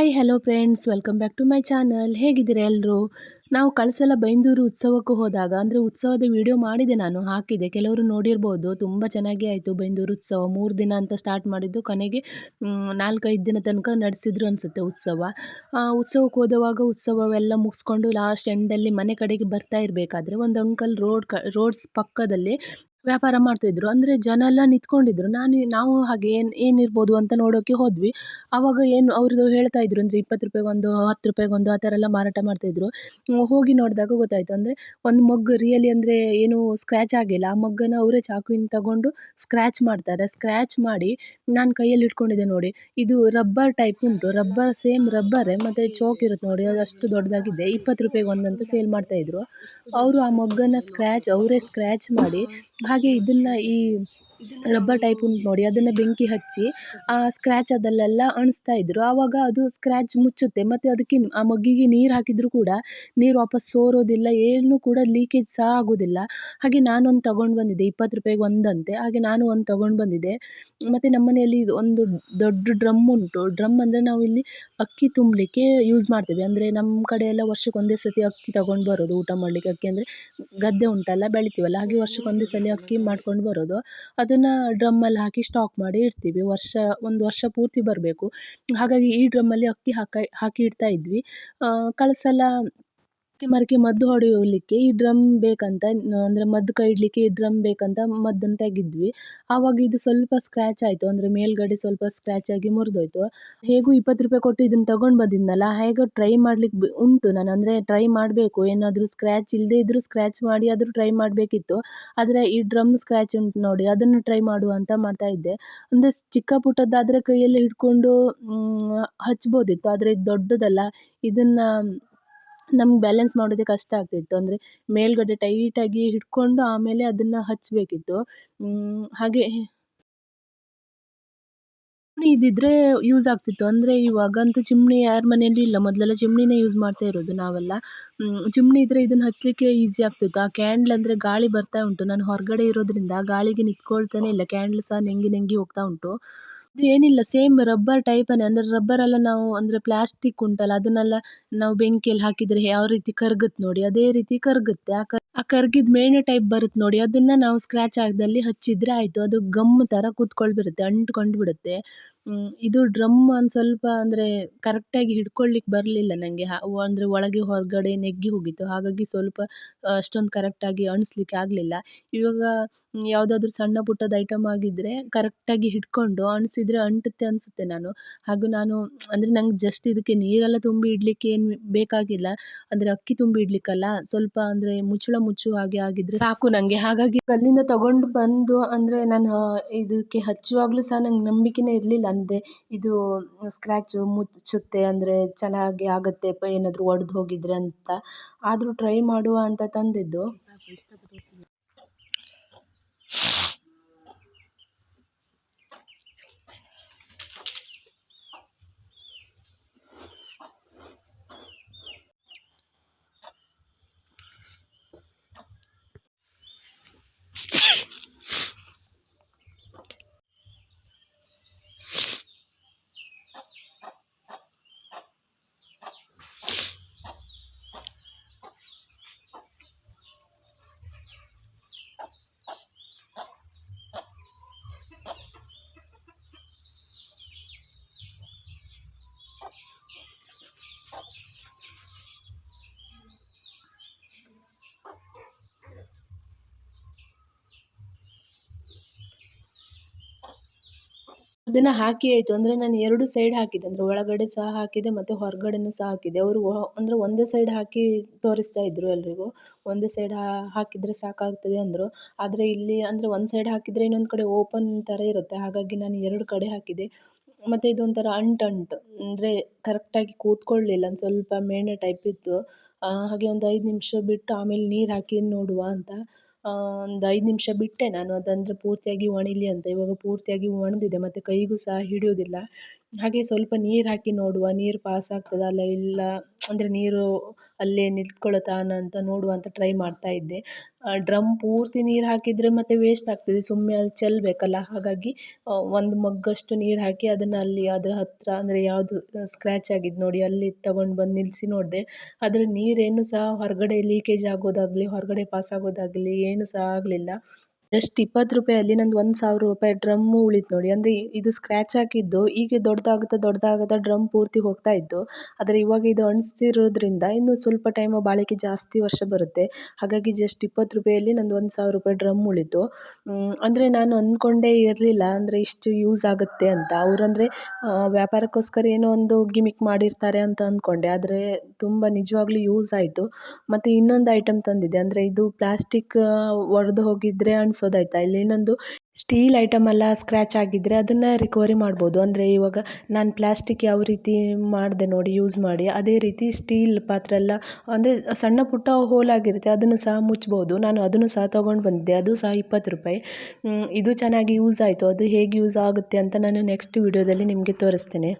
Hi hello friends welcome back to my channel ಹೇಗಿದ್ದೀರಾ ಎಲ್ಲರೂ ನಾವು ಕಳಿಸಲ ಬೈಂದೂರು ಉತ್ಸವಕ್ಕೂ ಹೋದಾಗ, ಅಂದರೆ ಉತ್ಸವದ ವಿಡಿಯೋ ಮಾಡಿದೆ ನಾನು, ಹಾಕಿದೆ. ಕೆಲವರು ನೋಡಿರ್ಬೋದು, ತುಂಬ ಚೆನ್ನಾಗಿ ಆಯಿತು ಬೈಂದೂರು ಉತ್ಸವ. ಮೂರು ದಿನ ಅಂತ ಸ್ಟಾರ್ಟ್ ಮಾಡಿದ್ದು, ಕೊನೆಗೆ ನಾಲ್ಕೈದು ದಿನ ತನಕ ನಡೆಸಿದ್ರು ಅನಿಸುತ್ತೆ ಉತ್ಸವ. ಉತ್ಸವಕ್ಕೆ ಹೋದವಾಗ ಉತ್ಸವವೆಲ್ಲ ಮುಗಿಸ್ಕೊಂಡು ಲಾಸ್ಟ್ ಎಂಡಲ್ಲಿ ಮನೆ ಕಡೆಗೆ ಬರ್ತಾ ಇರಬೇಕಾದ್ರೆ, ಒಂದು ಅಂಕಲ್ ರೋಡ್ ರೋಡ್ಸ್ ಪಕ್ಕದಲ್ಲಿ ವ್ಯಾಪಾರ ಮಾಡ್ತಾಯಿದ್ರು ಅಂದರೆ ಜನ ಎಲ್ಲ ನಿಂತ್ಕೊಂಡಿದ್ರು. ನಾನು ನಾವು ಹಾಗೆ ಏನು ಏನಿರ್ಬೋದು ಅಂತ ನೋಡೋಕ್ಕೆ ಹೋದ್ವಿ. ಆವಾಗ ಏನು ಅವ್ರದ್ದು ಹೇಳ್ತಾ ಇದ್ರು. ಅಂದರೆ ಇಪ್ಪತ್ತು ರೂಪಾಯಿಗೊಂದು, ಹತ್ತು ರೂಪಾಯಿಗೊಂದು ಆ ಥರ ಎಲ್ಲ ಮಾರಾಟ ಮಾಡ್ತಾಯಿದ್ರು ಹೋಗಿ ನೋಡಿದಾಗ ಗೊತ್ತಾಯಿತು. ಅಂದರೆ ಒಂದು ಮಗ್ಗು ರಿಯಲಿ ಅಂದರೆ ಏನು ಸ್ಕ್ರ್ಯಾಚ್ ಆಗಿಲ್ಲ. ಆ ಮಗ್ಗನ್ನು ಅವರೇ ಚಾಕುವಿನ ತಗೊಂಡು ಸ್ಕ್ರ್ಯಾಚ್ ಮಾಡ್ತಾರೆ. ಸ್ಕ್ರ್ಯಾಚ್ ಮಾಡಿ ನಾನು ಕೈಯಲ್ಲಿ ಇಟ್ಕೊಂಡಿದ್ದೆ ನೋಡಿ. ಇದು ರಬ್ಬರ್ ಟೈಪ್ ಉಂಟು. ರಬ್ಬರ್ ಸೇಮ್ ರಬ್ಬರೇ ಮತ್ತು ಚೋಕ್ ಇರುತ್ತೆ ನೋಡಿ. ಅದು ಅಷ್ಟು ದೊಡ್ಡದಾಗಿದೆ. ಇಪ್ಪತ್ತು ರೂಪಾಯಿಗೆ ಒಂದಂತ ಸೇಲ್ ಮಾಡ್ತಾಯಿದ್ರು ಅವರು ಆ ಮಗ್ಗನ್ನು ಸ್ಕ್ರ್ಯಾಚ್ ಅವರೇ ಸ್ಕ್ರ್ಯಾಚ್ ಮಾಡಿ ಹಾಗೆ ಇದನ್ನು ಈ ರಬ್ಬರ್ ಟೈಪ್ ಉಂಟು ನೋಡಿ, ಅದನ್ನು ಬೆಂಕಿ ಹಚ್ಚಿ ಆ ಸ್ಕ್ರ್ಯಾಚ್ ಅದಲ್ಲೆಲ್ಲ ಅಣಿಸ್ತಾ ಇದ್ದರು ಆವಾಗ ಅದು ಸ್ಕ್ರ್ಯಾಚ್ ಮುಚ್ಚುತ್ತೆ. ಮತ್ತು ಅದಕ್ಕೆ ಆ ಮಗ್ಗಿಗೆ ನೀರು ಹಾಕಿದರೂ ಕೂಡ ನೀರು ವಾಪಸ್ ಸೋರೋದಿಲ್ಲ, ಏನು ಕೂಡ ಲೀಕೇಜ್ ಸಹ ಆಗೋದಿಲ್ಲ. ಹಾಗೆ ನಾನೊಂದು ತಗೊಂಡು ಬಂದಿದ್ದೆ, ಇಪ್ಪತ್ತು ರೂಪಾಯಿಗೆ ಒಂದಂತೆ. ಹಾಗೆ ನಾನು ಒಂದು ತಗೊಂಡು ಬಂದಿದ್ದೆ. ಮತ್ತು ನಮ್ಮ ಮನೆಯಲ್ಲಿ ಒಂದು ದೊಡ್ಡ ಡ್ರಮ್ ಉಂಟು. ಡ್ರಮ್ ಅಂದರೆ ನಾವು ಇಲ್ಲಿ ಅಕ್ಕಿ ತುಂಬಲಿಕ್ಕೆ ಯೂಸ್ ಮಾಡ್ತೇವೆ. ಅಂದರೆ ನಮ್ಮ ಕಡೆ ಎಲ್ಲ ವರ್ಷಕ್ಕೆ ಒಂದೇ ಸತಿ ಅಕ್ಕಿ ತಗೊಂಡು ಬರೋದು ಊಟ ಮಾಡಲಿಕ್ಕೆ. ಅಕ್ಕಿ ಅಂದರೆ ಗದ್ದೆ ಉಂಟಲ್ಲ, ಬೆಳಿತೀವಲ್ಲ, ಹಾಗೆ ವರ್ಷಕ್ಕೆ ಒಂದೇ ಸಲ ಅಕ್ಕಿ ಮಾಡ್ಕೊಂಡು ಬರೋದು. ಅದನ್ನು ಡ್ರಮ್ಮಲ್ಲಿ ಹಾಕಿ ಸ್ಟಾಕ್ ಮಾಡಿ ಇಡ್ತೀವಿ. ವರ್ಷ, ಒಂದು ವರ್ಷ ಪೂರ್ತಿ ಬರಬೇಕು. ಹಾಗಾಗಿ ಈ ಡ್ರಮ್ಮಲ್ಲಿ ಅಕ್ಕಿ ಹಾಕಿ ಹಾಕಿ ಇಡ್ತಾ ಇದ್ವಿ. ಕಳೆದ ಸಲ ಅಕ್ಕಿ ಮರಕ್ಕೆ ಮದ್ದು ಹೊಡೆಯಲಿಕ್ಕೆ ಈ ಡ್ರಮ್ ಬೇಕಂತ, ಅಂದರೆ ಮದ್ದು ಕೈ ಇಡಲಿಕ್ಕೆ ಈ ಡ್ರಮ್ ಬೇಕಂತ ಮದ್ದನ್ನು ತೆಗೆದ್ವಿ. ಆವಾಗ ಇದು ಸ್ವಲ್ಪ ಸ್ಕ್ರ್ಯಾಚ್ ಆಯಿತು, ಅಂದರೆ ಮೇಲ್ಗಡೆ ಸ್ವಲ್ಪ ಸ್ಕ್ರ್ಯಾಚ್ ಆಗಿ ಮುರಿದೋಯ್ತು. ಹೇಗೂ ಇಪ್ಪತ್ತು ರೂಪಾಯಿ ಕೊಟ್ಟು ಇದನ್ನು ತಗೊಂಡು ಬಂದಿದ್ನಲ್ಲ, ಹೇಗೋ ಟ್ರೈ ಮಾಡ್ಲಿಕ್ಕೆ ಉಂಟು. ನಾನು ಅಂದರೆ ಟ್ರೈ ಮಾಡಬೇಕು, ಏನಾದರೂ ಸ್ಕ್ರ್ಯಾಚ್ ಇಲ್ಲದೇ ಇದ್ದರೂ ಸ್ಕ್ರ್ಯಾಚ್ ಮಾಡಿ ಆದರೂ ಟ್ರೈ ಮಾಡಬೇಕಿತ್ತು. ಆದರೆ ಈ ಡ್ರಮ್ ಸ್ಕ್ರ್ಯಾಚ್ ಉಂಟು ನೋಡಿ, ಅದನ್ನು ಟ್ರೈ ಮಾಡುವಂತ ಮಾಡ್ತಾ ಇದ್ದೆ. ಅಂದರೆ ಚಿಕ್ಕ ಪುಟ್ಟದ್ದಾದರೆ ಕೈಯಲ್ಲಿ ಹಿಡ್ಕೊಂಡು ಹಚ್ಬೋದಿತ್ತು, ಆದರೆ ಇದು ದೊಡ್ಡದಲ್ಲ. ಇದನ್ನು ನಮ್ಗೆ ಬ್ಯಾಲೆನ್ಸ್ ಮಾಡೋದೇ ಕಷ್ಟ ಆಗ್ತಿತ್ತು. ಅಂದರೆ ಮೇಲುಗಡೆ ಟೈಟಾಗಿ ಹಿಡ್ಕೊಂಡು ಆಮೇಲೆ ಅದನ್ನು ಹಚ್ಚಬೇಕಿತ್ತು ಹಾಗೆ ಚಿಮಣಿ ಯೂಸ್ ಆಗ್ತಿತ್ತು. ಅಂದರೆ ಇವಾಗಂತೂ ಚಿಮ್ಣಿ ಯಾರ ಮನೆಯಲ್ಲೂ ಇಲ್ಲ. ಮೊದಲೆಲ್ಲ ಚಿಮ್ಣಿನೇ ಯೂಸ್ ಮಾಡ್ತಾ ಇರೋದು ನಾವೆಲ್ಲ. ಚಿಮ್ಣಿ ಇದ್ದರೆ ಇದನ್ನು ಹಚ್ಚಲಿಕ್ಕೆ ಈಸಿ ಆಗ್ತಿತ್ತು. ಆ ಕ್ಯಾಂಡ್ಲ್ ಅಂದರೆ ಗಾಳಿ ಬರ್ತಾ ಉಂಟು. ನಾನು ಹೊರಗಡೆ ಇರೋದ್ರಿಂದ ಗಾಳಿಗೆ ನಿಂತ್ಕೊಳ್ತಾನೆ ಇಲ್ಲ. ಕ್ಯಾಂಡ್ಲ್ ಸಹ ನೆಂಗಿ ನೆಂಗಿ ಹೋಗ್ತಾ ಉಂಟು. ಅದು ಏನಿಲ್ಲ ಸೇಮ್ ರಬ್ಬರ್ ಟೈಪನ್ನೇ ಅಂದರೆ ರಬ್ಬರೆಲ್ಲ ನಾವು ಅಂದರೆ ಪ್ಲಾಸ್ಟಿಕ್ ಉಂಟಲ್ಲ, ಅದನ್ನೆಲ್ಲ ನಾವು ಬೆಂಕಿಯಲ್ಲಿ ಹಾಕಿದರೆ ಯಾವ ರೀತಿ ಕರಗುತ್ತೆ ನೋಡಿ. ಅದೇ ರೀತಿ ಕರಗುತ್ತೆ. ಆ ಕರ್, ಆ ಕರ್ಗಿದ ಮೇಣೆ ಟೈಪ್ ಬರುತ್ತೆ ನೋಡಿ. ಅದನ್ನು ನಾವು ಸ್ಕ್ರ್ಯಾಚ್ ಆಗದಲ್ಲಿ ಹಚ್ಚಿದರೆ ಆಯಿತು. ಅದು ಗಮ್ ಥರ ಕೂತ್ಕೊಂಡು ಬಿಡುತ್ತೆ ಅಂಟ್ಕೊಂಡು ಬಿಡುತ್ತೆ ಇದು ಡ್ರಮ್ ಒಂದು ಸ್ವಲ್ಪ ಅಂದರೆ ಕರೆಕ್ಟಾಗಿ ಹಿಡ್ಕೊಳ್ಳಿಕ್ಕೆ ಬರಲಿಲ್ಲ ನನಗೆ ಅಂದರೆ ಒಳಗೆ ಹೊರಗಡೆ ನೆಗ್ಗಿ ಹೋಗಿತ್ತು. ಹಾಗಾಗಿ ಸ್ವಲ್ಪ ಅಷ್ಟೊಂದು ಕರೆಕ್ಟಾಗಿ ಅಣಿಸ್ಲಿಕ್ಕೆ ಆಗಲಿಲ್ಲ. ಇವಾಗ ಯಾವುದಾದ್ರೂ ಸಣ್ಣ ಪುಟ್ಟದ ಐಟಮ್ ಆಗಿದ್ದರೆ ಕರೆಕ್ಟಾಗಿ ಹಿಡ್ಕೊಂಡು ಅಣಿಸಿದ್ರೆ ಅಂಟುತ್ತೆ ಅನಿಸುತ್ತೆ ನಾನು. ಹಾಗೂ ನಾನು, ಅಂದರೆ ನಂಗೆ ಜಸ್ಟ್ ಇದಕ್ಕೆ ನೀರೆಲ್ಲ ತುಂಬಿ ಇಡಲಿಕ್ಕೆ ಏನು ಬೇಕಾಗಿಲ್ಲ. ಅಂದರೆ ಅಕ್ಕಿ ತುಂಬಿ ಇಡಲಿಕ್ಕಲ್ಲ. ಸ್ವಲ್ಪ ಅಂದರೆ ಮುಚ್ಚಳ ಮುಚ್ಚು ಹಾಗೆ ಆಗಿದ್ರೆ ಸಾಕು ನನಗೆ ಹಾಗಾಗಿ ಅಲ್ಲಿಂದ ತಗೊಂಡು ಬಂದು ಅಂದರೆ ನಾನು ಇದಕ್ಕೆ ಹಚ್ಚುವಾಗಲೂ ಸಹ ನಂಗೆ ನಂಬಿಕೆನೇ ಇರಲಿಲ್ಲ. ಅಂದರೆ ಇದು ಸ್ಕ್ರ್ಯಾಚು ಮುಚ್ಚುತ್ತೆ ಅಂದರೆ ಚೆನ್ನಾಗಿ ಆಗುತ್ತೆ ಏನಾದರೂ ಒಡೆದು ಹೋಗಿದ್ರೆ ಅಂತ. ಆದರೂ ಟ್ರೈ ಮಾಡುವ ಅಂತ ತಂದಿದ್ದು. ಅದನ್ನು ಹಾಕಿ ಆಯಿತು. ಅಂದರೆ ನಾನು ಎರಡು ಸೈಡ್ ಹಾಕಿದೆ ಅಂದರೆ ಒಳಗಡೆ ಸಹ ಹಾಕಿದೆ ಮತ್ತು ಹೊರಗಡೆನೂ ಸಹ ಹಾಕಿದೆ ಅವರು ಅಂದರೆ ಒಂದೇ ಸೈಡ್ ಹಾಕಿ ತೋರಿಸ್ತಾ ಇದ್ದರು ಎಲ್ರಿಗೂ. ಒಂದೇ ಸೈಡ್ ಹಾಕಿದರೆ ಸಾಕಾಗ್ತದೆ ಅಂದರು. ಆದರೆ ಇಲ್ಲಿ ಅಂದರೆ ಒಂದು ಸೈಡ್ ಹಾಕಿದರೆ ಇನ್ನೊಂದು ಕಡೆ ಓಪನ್ ಥರ ಇರುತ್ತೆ. ಹಾಗಾಗಿ ನಾನು ಎರಡು ಕಡೆ ಹಾಕಿದೆ. ಮತ್ತು ಇದೊಂಥರ ಅಂಟಂಟು ಅಂದರೆ ಕರೆಕ್ಟಾಗಿ ಕೂತ್ಕೊಳ್ಳಲಿಲ್ಲ ಒಂದು ಸ್ವಲ್ಪ ಮೇಣೆ ಟೈಪ್ ಇತ್ತು. ಹಾಗೆ ಒಂದು ಐದು ನಿಮಿಷ ಬಿಟ್ಟು ಆಮೇಲೆ ನೀರು ಹಾಕಿ ನೋಡುವ ಅಂತ. ಒಂದು ಐದು ನಿಮಿಷ ಬಿಟ್ಟೆ ನಾನು, ಅದಂದರೆ ಪೂರ್ತಿಯಾಗಿ ಒಣೀಲಿ ಅಂತ. ಇವಾಗ ಪೂರ್ತಿಯಾಗಿ ಒಣಗಿದೆ ಮತ್ತು ಕೈಗೂ ಸಹ ಹಿಡಿಯೋದಿಲ್ಲ ಹಾಗೆ ಸ್ವಲ್ಪ ನೀರು ಹಾಕಿ ನೋಡುವ, ನೀರು ಪಾಸ್ ಆಗ್ತದ ಅಲ್ಲ ಇಲ್ಲ, ಅಂದರೆ ನೀರು ಅಲ್ಲೇ ನಿಂತ್ಕೊಳ್ಳುತ್ತಾ ಅಂತ ನೋಡುವ ಅಂತ ಟ್ರೈ ಮಾಡ್ತಾ ಇದ್ದೆ. ಡ್ರಮ್ ಪೂರ್ತಿ ನೀರು ಹಾಕಿದರೆ ಮತ್ತೆ ವೇಸ್ಟ್ ಆಗ್ತದೆ ಸುಮ್ಮನೆ ಅದು ಚೆಲ್ಲಬೇಕಲ್ಲ ಹಾಗಾಗಿ ಒಂದು ಮಗ್ಗಷ್ಟು ನೀರು ಹಾಕಿ ಅದನ್ನು ಅಲ್ಲಿ, ಅದರ ಹತ್ತಿರ ಅಂದರೆ ಯಾವುದು ಸ್ಕ್ರ್ಯಾಚ್ ಆಗಿದ್ದು ನೋಡಿ, ಅಲ್ಲಿ ತಗೊಂಡು ಬಂದು ನಿಲ್ಲಿಸಿ ನೋಡಿದೆ. ಅದರ ನೀರೇನು ಸಹ ಹೊರಗಡೆ ಲೀಕೇಜ್ ಆಗೋದಾಗಲಿ, ಹೊರಗಡೆ ಪಾಸ್ ಆಗೋದಾಗಲಿ ಏನು ಸಹ ಆಗಲಿಲ್ಲ. ಜಸ್ಟ್ ಇಪ್ಪತ್ತು ರೂಪಾಯಲ್ಲಿ ನಂದು ಒಂದು ಸಾವಿರ ರೂಪಾಯಿ ಡ್ರಮ್ಮು ಉಳಿತು ನೋಡಿ. ಅಂದರೆ ಇದು ಸ್ಕ್ರ್ಯಾಚ್ ಹಾಕಿದ್ದು, ಹೀಗೆ ದೊಡ್ಡದಾಗುತ್ತಾ ದೊಡ್ಡದಾಗುತ್ತಾ ಡ್ರಮ್ ಪೂರ್ತಿ ಹೋಗ್ತಾ ಇತ್ತು. ಆದರೆ ಇವಾಗ ಇದು ಅಣಿಸ್ತಿರೋದ್ರಿಂದ ಇನ್ನು ಸ್ವಲ್ಪ ಟೈಮ್ ಬಾಳಿಕೆ ಜಾಸ್ತಿ ವರ್ಷ ಬರುತ್ತೆ. ಹಾಗಾಗಿ ಜಸ್ಟ್ ಇಪ್ಪತ್ತು ರೂಪಾಯಲ್ಲಿ ನಂದು ಒಂದು ಸಾವಿರ ರೂಪಾಯಿ ಡ್ರಮ್ ಉಳಿತು. ಅಂದರೆ ನಾನು ಅಂದ್ಕೊಂಡೇ ಇರಲಿಲ್ಲ ಅಂದರೆ ಇಷ್ಟು ಯೂಸ್ ಆಗುತ್ತೆ ಅಂತ. ಅವರಂದರೆ ವ್ಯಾಪಾರಕ್ಕೋಸ್ಕರ ಏನೋ ಒಂದು ಗಿಮಿಕ್ ಮಾಡಿರ್ತಾರೆ ಅಂತ ಅಂದ್ಕೊಂಡೆ ಆದರೆ ತುಂಬ ನಿಜವಾಗ್ಲೂ ಯೂಸ್ ಆಯಿತು. ಮತ್ತು ಇನ್ನೊಂದು ಐಟಮ್ ತಂದಿದೆ ಅಂದರೆ ಇದು ಪ್ಲಾಸ್ಟಿಕ್ ಒಡೆದು ಹೋಗಿದ್ದರೆ ಅಣಿಸೋದಾಯ್ತಾ ಇಲ್ಲಿ ಇನ್ನೊಂದು ಸ್ಟೀಲ್ ಐಟಮ್ ಎಲ್ಲ ಸ್ಕ್ರ್ಯಾಚ್ ಆಗಿದ್ದರೆ ಅದನ್ನು ರಿಕವರಿ ಮಾಡ್ಬೋದು. ಅಂದರೆ ಇವಾಗ ನಾನು ಪ್ಲಾಸ್ಟಿಕ್ ಯಾವ ರೀತಿ ಮಾಡಿದೆ ನೋಡಿ ಯೂಸ್ ಮಾಡಿ, ಅದೇ ರೀತಿ ಸ್ಟೀಲ್ ಪಾತ್ರೆ ಎಲ್ಲ, ಅಂದರೆ ಸಣ್ಣ ಪುಟ್ಟ ಹೋಲ್ ಆಗಿರುತ್ತೆ, ಅದನ್ನು ಸಹ ಮುಚ್ಬೋದು. ನಾನು ಅದನ್ನು ಸಹ ತೊಗೊಂಡು ಬಂದಿದ್ದೆ. ಅದು ಸಹ ಇಪ್ಪತ್ತು ರೂಪಾಯಿ. ಇದು ಚೆನ್ನಾಗಿ ಯೂಸ್ ಆಯಿತು. ಅದು ಹೇಗೆ ಯೂಸ್ ಆಗುತ್ತೆ ಅಂತ ನಾನು ನೆಕ್ಸ್ಟ್ ವಿಡಿಯೋದಲ್ಲಿ ನಿಮಗೆ ತೋರಿಸ್ತೇನೆ.